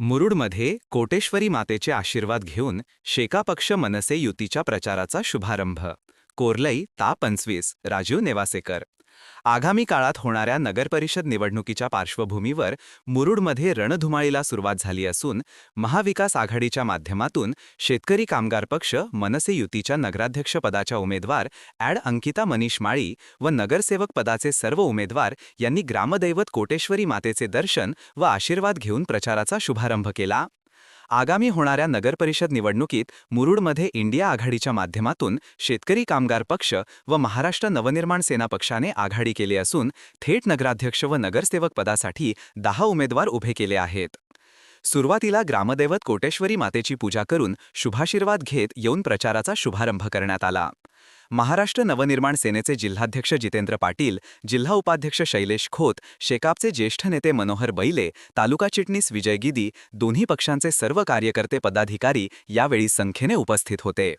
मुरुडमध्ये कोटेश्वरी मातेचे आशीर्वाद घेऊन शेकापक्ष मनसे युतीच्या प्रचाराचा शुभारंभ. कोरलई ता पंचवीस राजीव नेवासेकर. आगामी काळात होणाऱ्या नगरपरिषद निवडणुकीच्या पार्श्वभूमीवर मुरुडमध्ये रणधुमाळीला सुरुवात झाली असून महाविकास आघाडीच्या माध्यमातून शेतकरी कामगार पक्ष मनसे युतीच्या नगराध्यक्षपदाच्या उमेदवार ॲड अंकिता मनीष माळी व नगरसेवक पदाचे सर्व उमेदवार यांनी ग्रामदैवत कोटेश्वरी मातेचे दर्शन व आशीर्वाद घेऊन प्रचाराचा शुभारंभ केला. आगामी होणाऱ्या नगरपरिषद निवडणुकीत मुरुडमध्ये इंडिया आघाडीच्या माध्यमातून शेतकरी कामगार पक्ष व महाराष्ट्र नवनिर्माण सेना पक्षाने आघाडी केली असून थेट नगराध्यक्ष व नगरसेवक पदासाठी दहा उमेदवार उभे केले आहेत. सुरुवातीला ग्रामदैवत कोटेश्वरी मातेची पूजा करून शुभाशीर्वाद घेत येऊन प्रचाराचा शुभारंभ करण्यात आला. महाराष्ट्र नवनिर्माण सेनेचे जिल्हाध्यक्ष जितेंद्र पाटील जिल्हा उपाध्यक्ष शैलेश खोत शेकापचे ज्येष्ठ नेते मनोहर बैले तालुका चिटणीस विजय गिदी दोन्ही पक्षांचे सर्व कार्यकर्ते पदाधिकारी यावेळी संख्येने उपस्थित होते.